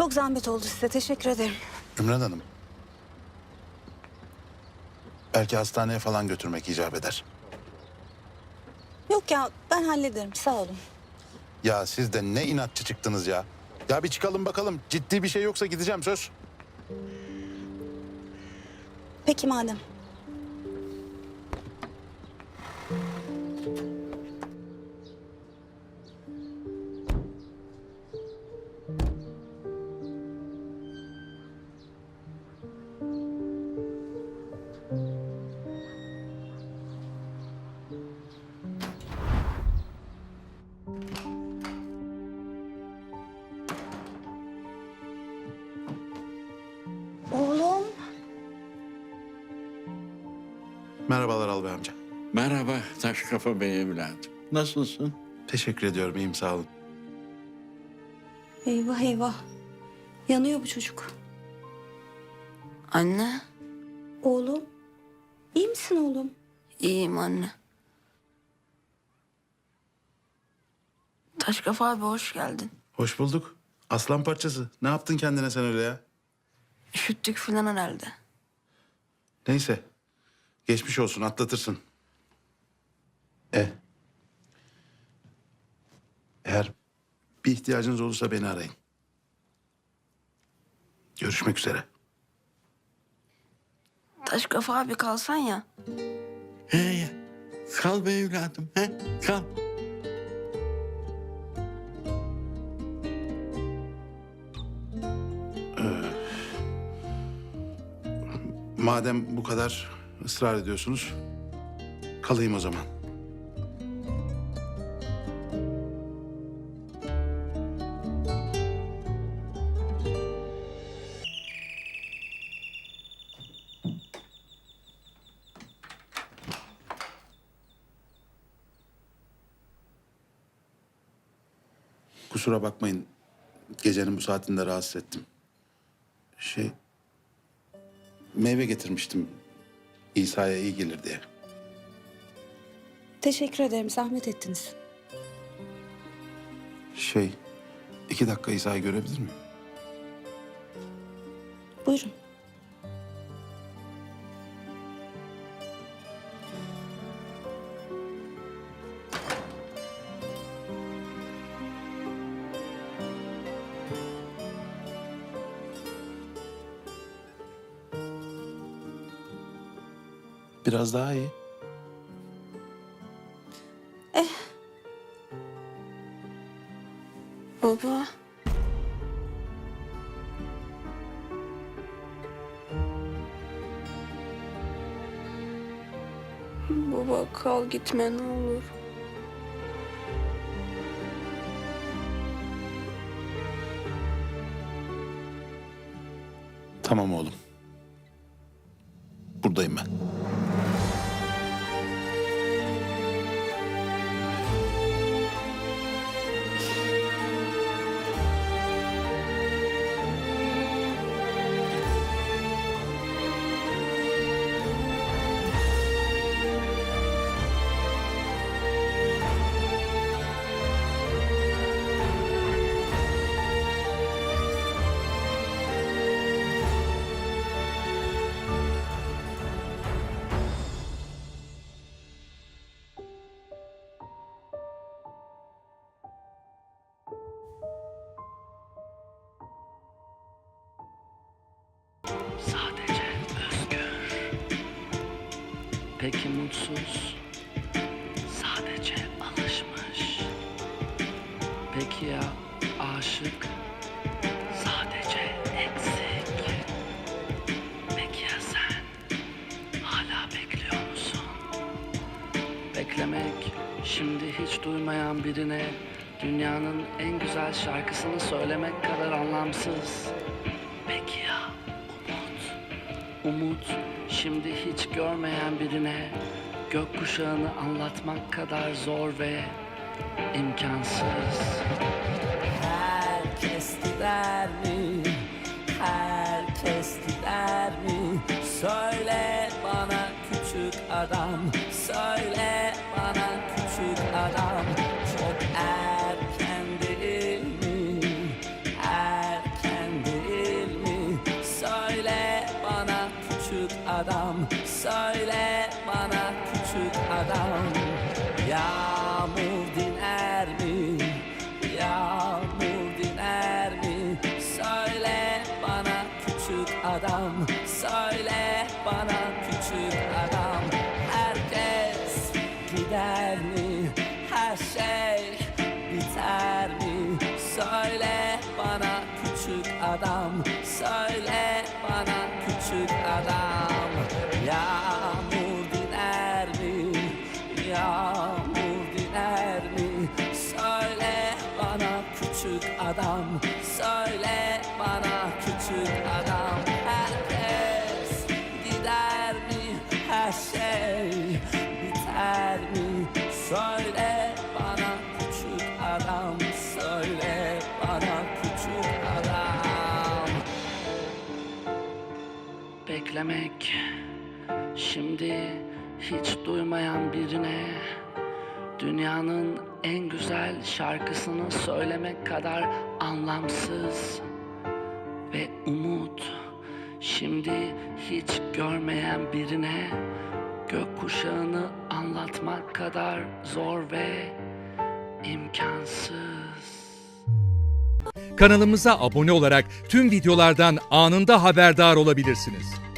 Çok zahmet oldu size. Teşekkür ederim. Ümran Hanım. Belki hastaneye falan götürmek icap eder. Yok ya ben hallederim. Sağ olun. Ya siz de ne inatçı çıktınız ya. Ya bir çıkalım bakalım. Ciddi bir şey yoksa gideceğim söz. Peki madem. Merhabalar Albay amca. Merhaba taş kafa bey evladım. Nasılsın? Teşekkür ediyorum. iyiyim sağ olun. Eyvah eyvah. Yanıyor bu çocuk. Anne, Oğlum. İyi misin oğlum? iyiyim anne. Taş kafa abi hoş geldin. Hoş bulduk. Aslan parçası. Ne yaptın kendine sen öyle ya? Üşüttük falan herhalde. Neyse. Geçmiş olsun atlatırsın. E. Eğer bir ihtiyacınız olursa beni arayın. Görüşmek üzere. Taş kafa abi kalsan ya. He ya. Kal be evladım. He? Kal. Madem bu kadar ısrar ediyorsunuz, kalayım o zaman. Kusura bakmayın. Gecenin bu saatinde rahatsız ettim. Şey, meyve getirmiştim. İsa'ya iyi gelir diye. Teşekkür ederim. Zahmet ettiniz. Şey, iki dakika İsa'yı görebilir miyim? Buyurun. Biraz daha iyi. Baba. Baba kal gitme ne olur. Tamam oğlum. Buradayım ben. Peki mutsuz. Sadece alışmış. Peki ya aşık? Sadece eksik. Peki ya sen? Hala bekliyor musun? Beklemek şimdi hiç duymayan birine dünyanın en güzel şarkısını söylemek kadar anlamsız. Peki ya umut? Umut şimdi hiç görmeyen birine gökkuşağını anlatmak kadar zor ve imkansız. Herkes gider mi? Herkes gider mi? Söyle bana küçük adam Söyle Yağmur diner mi? Yağmur diner mi? Söyle bana küçük adam Söyle bana küçük adam Herkes gider mi? Her şey biter mi? Söyle bana küçük adam Söyle bana küçük adam Beklemek. Şimdi hiç duymayan birine dünyanın en güzel şarkısını söylemek kadar anlamsız ve umut. Şimdi hiç görmeyen birine gökkuşağını anlatmak kadar zor ve imkansız. Kanalımıza abone olarak tüm videolardan anında haberdar olabilirsiniz.